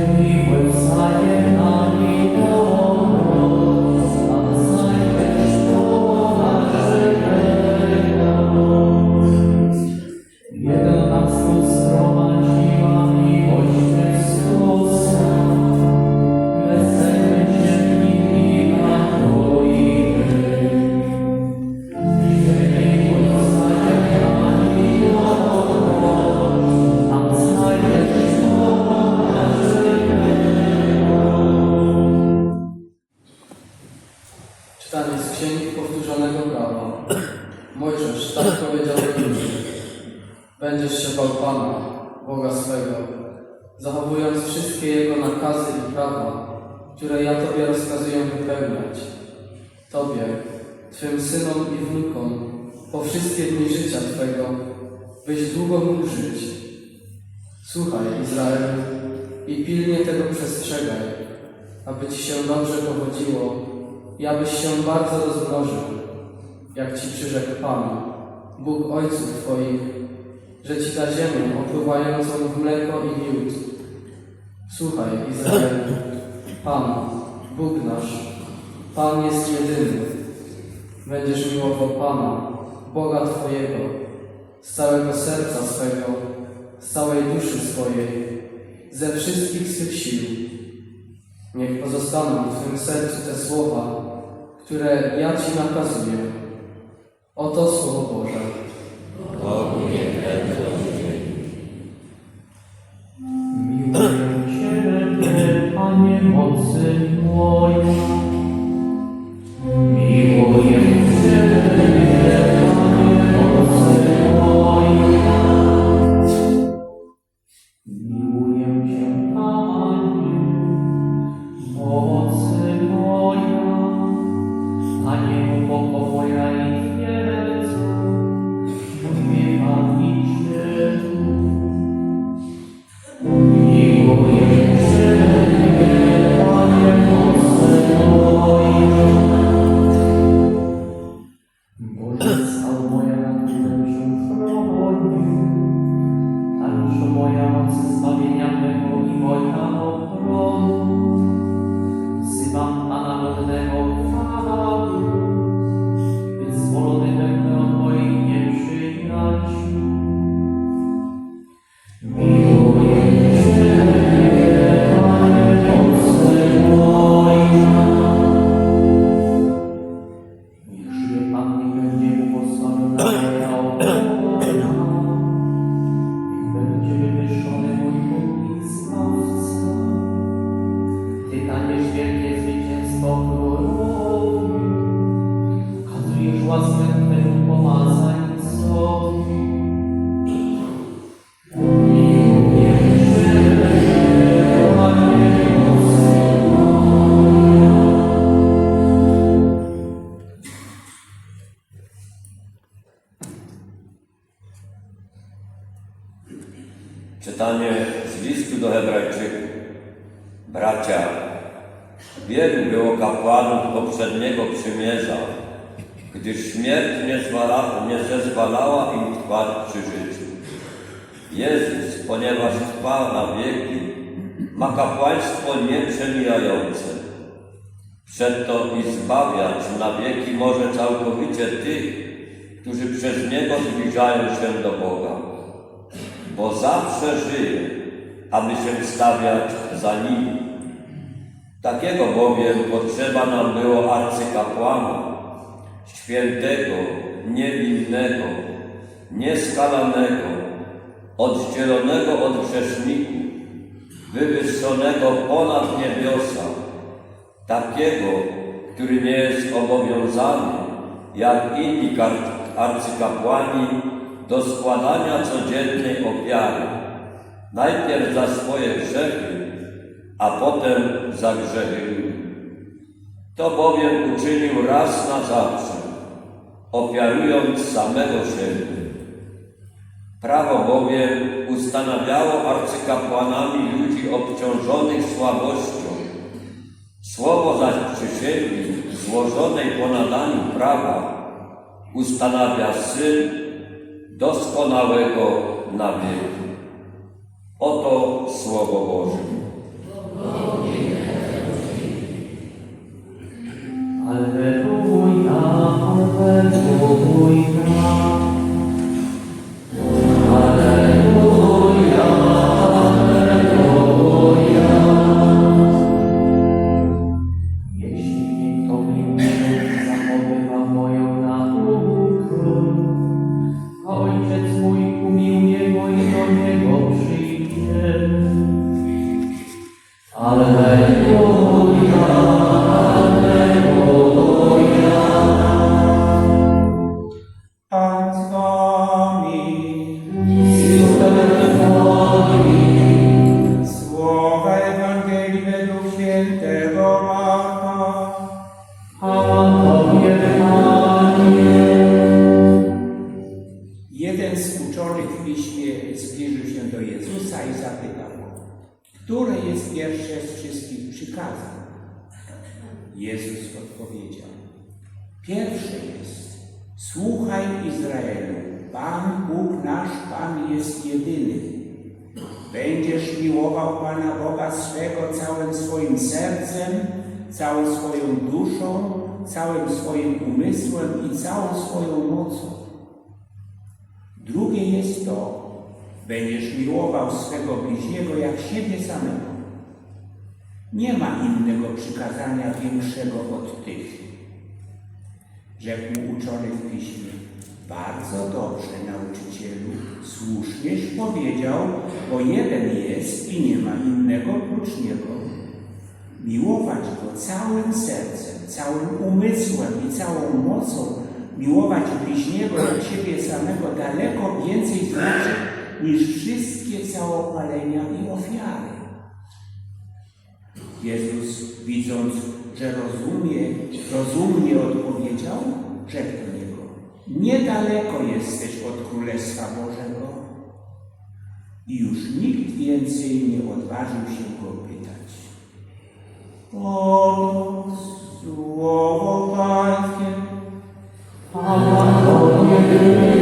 miłość wzajemna i pomoc, Czytanie z Księgi Powtórzonego Prawa. Mojżesz tak powiedział do ludzi. Będziesz się bał Pana, Boga swego, zachowując wszystkie Jego nakazy i prawa, które ja Tobie rozkazuję wypełniać. Tobie, Twym synom i wnukom, po wszystkie dni życia Twego, byś długo mógł żyć. Słuchaj, Izraelu, i pilnie tego przestrzegaj, aby Ci się dobrze powodziło i abyś się bardzo rozmnożył, jak Ci przyrzekł Pan, Bóg Ojców Twoich, że Ci da ziemię opływającą w mleko i miód. Słuchaj, Izraelu, Pan, Bóg nasz, Pan jest jedyny. Będziesz miłował Pana, Boga Twojego, z całego serca swego, z całej duszy swojej, ze wszystkich swych sił. Niech pozostaną w Twym sercu te słowa, które ja Ci nakazuję. Oto Słowo Boże. Miłuję Ciebie, Panie mocy moja. Czytanie z listu do Hebrajczyków. Bracia, wielu było kapłanów poprzedniego przymierza, gdyż śmierć nie, zwala, nie zezwalała im trwać przy życiu. Jezus, ponieważ trwa na wieki, ma kapłaństwo nieprzemijające. Przedto i zbawiać na wieki może całkowicie tych, którzy przez Niego zbliżają się do Boga bo zawsze żyje, aby się stawiać za nim. Takiego bowiem potrzeba nam było arcykapłana, świętego, niewinnego, nieskalanego, oddzielonego od grzeszników, wywyższonego ponad niebiosa, takiego, który nie jest obowiązany, jak inni arcykapłani, do składania codziennej ofiary, najpierw za swoje grzechy, a potem za grzechy ludzi. To bowiem uczynił raz na zawsze, ofiarując samego siebie. Prawo bowiem ustanawiało arcykapłanami ludzi obciążonych słabością. Słowo zaś przysięgi złożonej po nadaniu prawa ustanawia Syn doskonałego nabytu. Oto Słowo Boże. Słuchaj Izraelu, Pan Bóg nasz, Pan jest jedyny. Będziesz miłował Pana Boga swego całym swoim sercem, całą swoją duszą, całym swoim umysłem i całą swoją mocą. Drugie jest to, będziesz miłował swego bliźniego jak siebie samego. Nie ma innego przykazania większego od tych. Rzekł mu uczony w piśmie, bardzo dobrze, nauczycielu, słusznieś powiedział, bo jeden jest i nie ma innego prócz niego. Miłować go całym sercem, całym umysłem i całą mocą, miłować bliźniego jak siebie samego daleko więcej znaczy niż wszystkie całopalenia i ofiary. Jezus, widząc, że rozumie, rozumnie odpowiedział, rzekł do niego, niedaleko jesteś od Królestwa Bożego. I już nikt więcej nie odważył się go pytać. O, słowo Pańskie. Umiłowani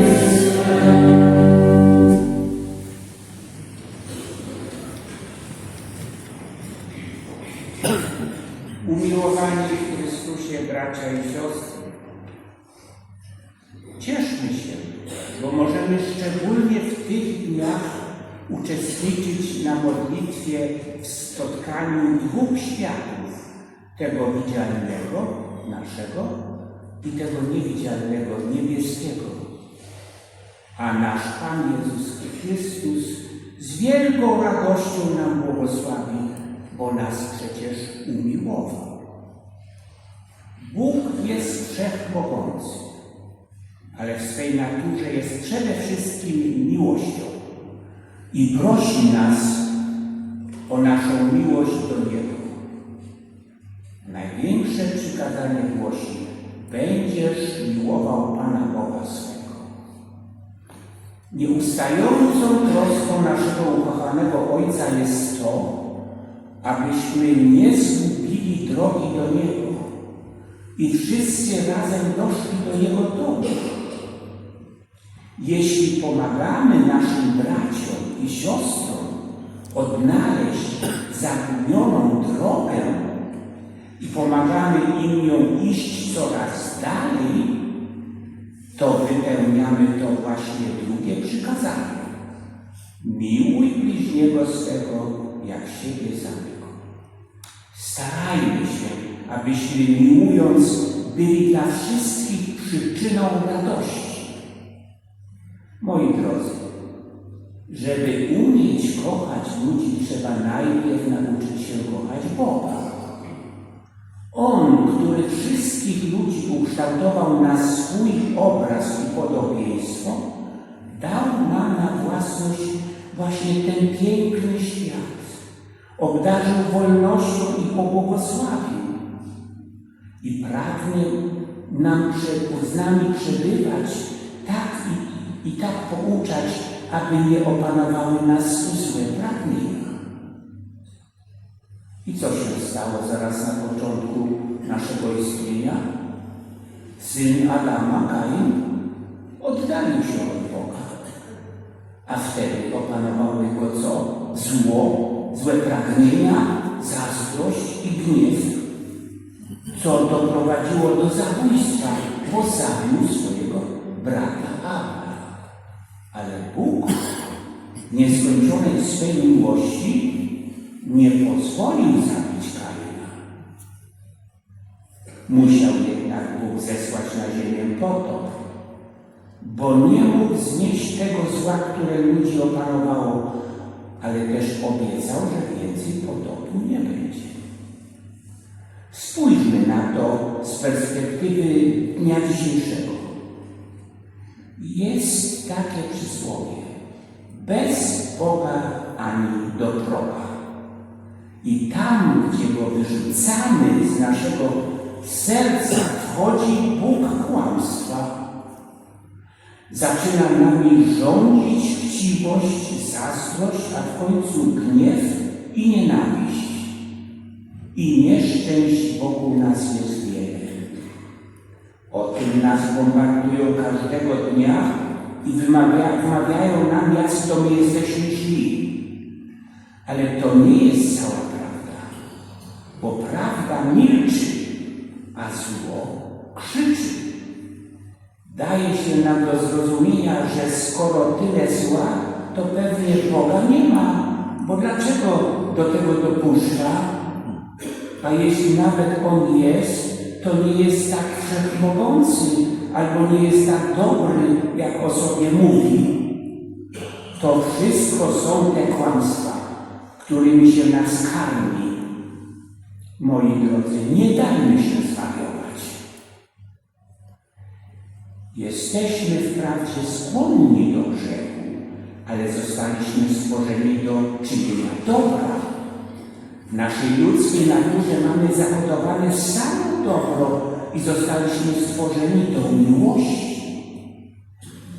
tego widzialnego, naszego i tego niewidzialnego, niebieskiego. A nasz Pan Jezus Chrystus z wielką radością nam błogosławi, bo nas przecież umiłował. Bóg jest wszechmogący, ale w swej naturze jest przede wszystkim miłością i prosi nas o naszą miłość do Niego. Największe przykazanie głosi: Będziesz miłował Pana Boga swego. Nieustającą troską naszego ukochanego Ojca jest to, abyśmy nie zgubili drogi do Niego i wszyscy razem doszli do Jego domu. Jeśli pomagamy naszym braciom i siostrom odnaleźć zagubioną drogę i pomagamy im ją iść coraz dalej, to wypełniamy to właśnie drugie przykazanie. Miłuj bliźniego swego jak siebie samego. Starajmy się, abyśmy miłując byli dla wszystkich przyczyną radości. Moi drodzy, żeby umieć kochać ludzi, trzeba najpierw nauczyć się kochać Boga. On, który wszystkich ludzi ukształtował na swój obraz i podobieństwo, dał nam na własność właśnie ten piękny świat. Obdarzył wolnością i pobłogosławił. I pragnie nam z nami przebywać tak i, i tak pouczać, aby nie opanowały nas złe pragnienia. I co się stało zaraz na początku naszego istnienia? Syn Adama, Kain, oddalił się od Boga. A wtedy opanowały go co? Zło, złe pragnienia, zazdrość i gniew. Co doprowadziło do zabójstwa, bo zabił swojego brata Abla. Ale Bóg nieskończonej swej miłości nie pozwolił zabić Musiał jednak Bóg zesłać na ziemię potop, bo nie mógł znieść tego zła, które ludzi opanowało, ale też obiecał, że więcej potopu nie będzie. Popatrzmy na to z perspektywy dnia dzisiejszego. Jest takie przysłowie. Bez Boga ani do proga. I tam, gdzie go wyrzucamy z naszego serca, wchodzi Bóg kłamstwa. Zaczyna nami rządzić chciwość, zazdrość, a w końcu gniew i nienawiść. I nieszczęść wokół nas jest wiele. O tym nas bombardują każdego dnia i wymawia, wymawiają nam, jacy to my jesteśmy źli. Ale to nie jest cała prawda, bo prawda milczy, a zło krzyczy. Daje się nam do zrozumienia, że skoro tyle zła, to pewnie Boga nie ma, bo dlaczego do tego dopuszcza? A jeśli nawet On jest, to nie jest tak wszechmogący, albo nie jest tak dobry, jak o sobie mówi. To wszystko są te kłamstwa, którymi się nas karmi. Moi drodzy, nie dajmy się zwariować. Jesteśmy wprawdzie skłonni do grzechu, ale zostaliśmy stworzeni do czynienia dobra. W naszej ludzkiej naturze mamy zakodowane samo dobro i zostaliśmy stworzeni do miłości.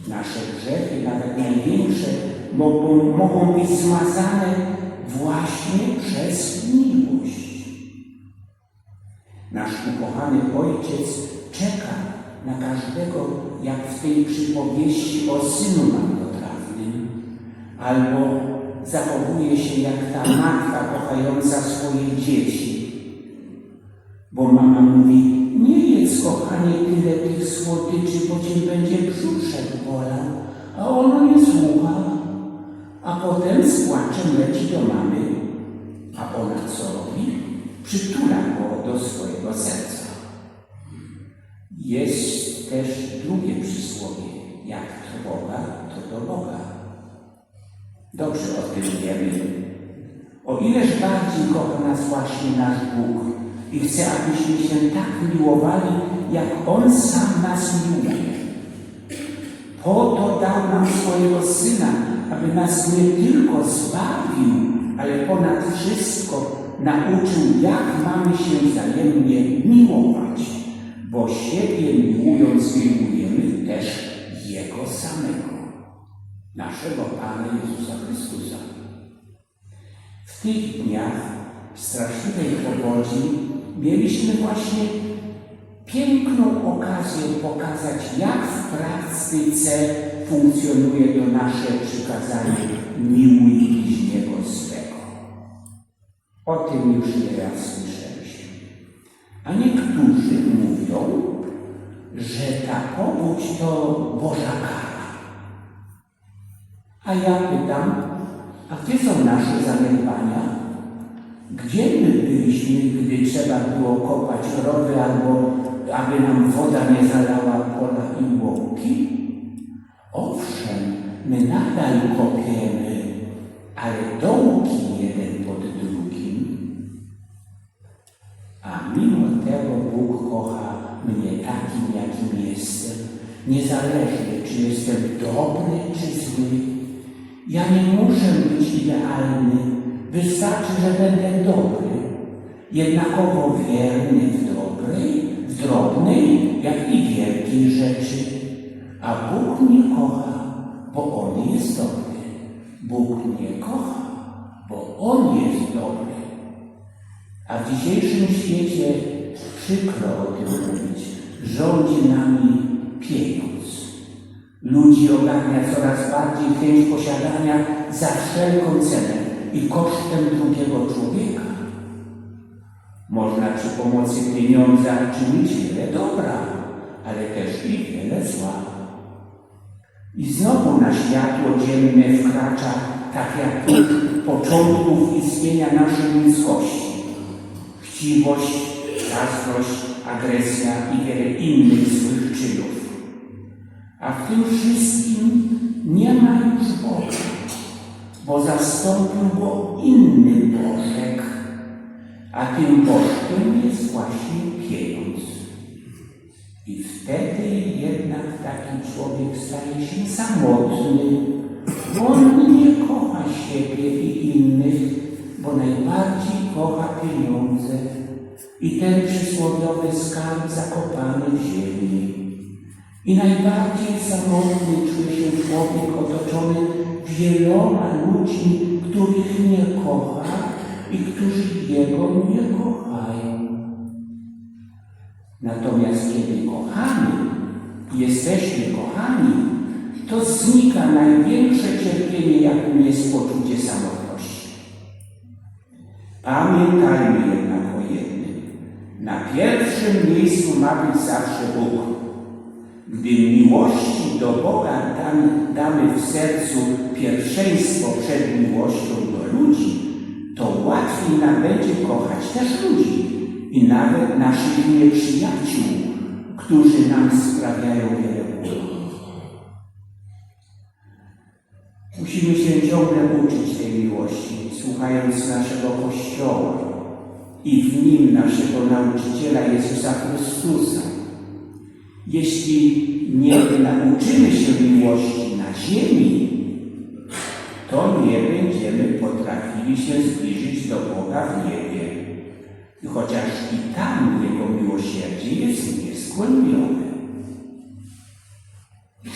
Nasze grzechy, nawet największe, mogą, mogą być zmazane właśnie przez miłość. Nasz ukochany Ojciec czeka na każdego, jak w tej przypowieści o synu marnotrawnym, albo zachowuje się jak ta matka kochająca swoje dzieci. Bo mama mówi, Dobrze o tym wiemy. O ileż bardziej kocha nas właśnie nasz Bóg i chce, abyśmy się tak miłowali, jak On sam nas miłuje. Po to dał nam swojego Syna, aby nas nie tylko zbawił, ale ponad wszystko nauczył, jak mamy się wzajemnie miłować, bo siebie miłując miłujemy też Jego samego, naszego Pana Jezusa Chrystusa. W tych dniach straszliwej powodzi mieliśmy właśnie piękną okazję pokazać, jak w praktyce funkcjonuje to nasze przykazanie miłuj bliźniego swego. O tym już nieraz słyszeliśmy. A niektórzy mówią, że ta powódź to Boża kara. A ja pytam, a gdzie są nasze zaniedbania? Gdzie my byliśmy, gdy trzeba było kopać rowy albo aby nam woda nie zalała pola i łąki? Owszem, my nadal kopiemy, ale dołki jeden pod drugim. A mimo tego Bóg kocha mnie takim, jakim jestem, niezależnie czy jestem dobry czy zły. Ja nie muszę być idealny, wystarczy, że będę dobry, jednakowo wierny w dobrej, w drobnej, jak i wielkiej rzeczy. A Bóg mnie kocha, bo On jest dobry. Bóg mnie kocha, bo On jest dobry. A w dzisiejszym świecie przykro o tym mówić. Rządzi nami. Ludzi ogarnia coraz bardziej chęć posiadania za wszelką cenę i kosztem drugiego człowieka. Można przy pomocy pieniądza czynić wiele dobra, ale też i wiele zła. I znowu na światło dzienne wkracza, tak jak początków istnienia naszej ludzkości, chciwość, zazdrość, agresja i wiele innych złych czynów. A w tym wszystkim nie ma już Boga, bo zastąpił go inny Bożek, a tym bożkiem jest właśnie pieniądz. I wtedy jednak taki człowiek staje się samotny. On nie kocha siebie i innych, bo najbardziej kocha pieniądze i ten przysłowiowy skarb zakopany w ziemi. I najbardziej samotny czuje się człowiek otoczony wieloma ludźmi, których nie kocha i którzy jego nie kochają. Natomiast kiedy kochamy, jesteśmy kochani, to znika największe cierpienie, jakim jest poczucie samotności. Pamiętajmy jednak o jednym. Na pierwszym miejscu ma być zawsze Bóg. Gdy miłości do Boga damy, w sercu pierwszeństwo przed miłością do ludzi, to łatwiej nam będzie kochać też ludzi i nawet naszych nieprzyjaciół, którzy nam sprawiają wiele bólu. Musimy się ciągle uczyć tej miłości, słuchając naszego Kościoła i w nim naszego nauczyciela Jezusa Chrystusa. Jeśli nie nauczymy się miłości na ziemi, to nie będziemy potrafili się zbliżyć do Boga w niebie. Chociaż i tam Jego miłosierdzie jest nieskłębione.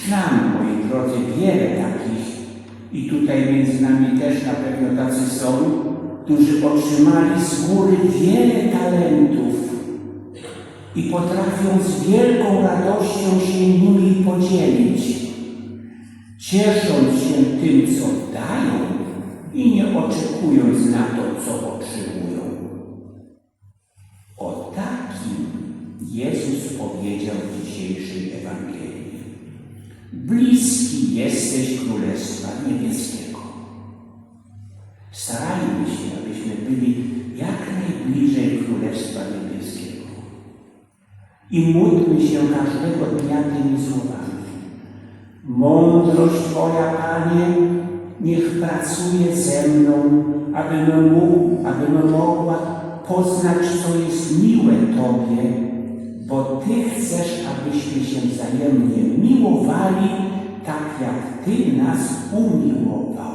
Znam, moi drodzy, wiele takich i tutaj między nami też na pewno tacy są, którzy otrzymali z góry wiele talentów i potrafią z wielką radością się nimi podzielić, ciesząc się tym, co dają i nie oczekując na to, co otrzymują. O takim Jezus powiedział w dzisiejszej Ewangelii. Bliski jesteś Królestwa Niebieskiego. Starajmy się, abyśmy byli jak najbliżej Królestwa Niebieskiego. I módlmy się każdego dnia tymi słowami. Mądrość Twoja, Panie, niech pracuje ze mną, abym mógł, abym mogła poznać, co jest miłe Tobie, bo Ty chcesz, abyśmy się wzajemnie miłowali, tak jak Ty nas umiłowałeś.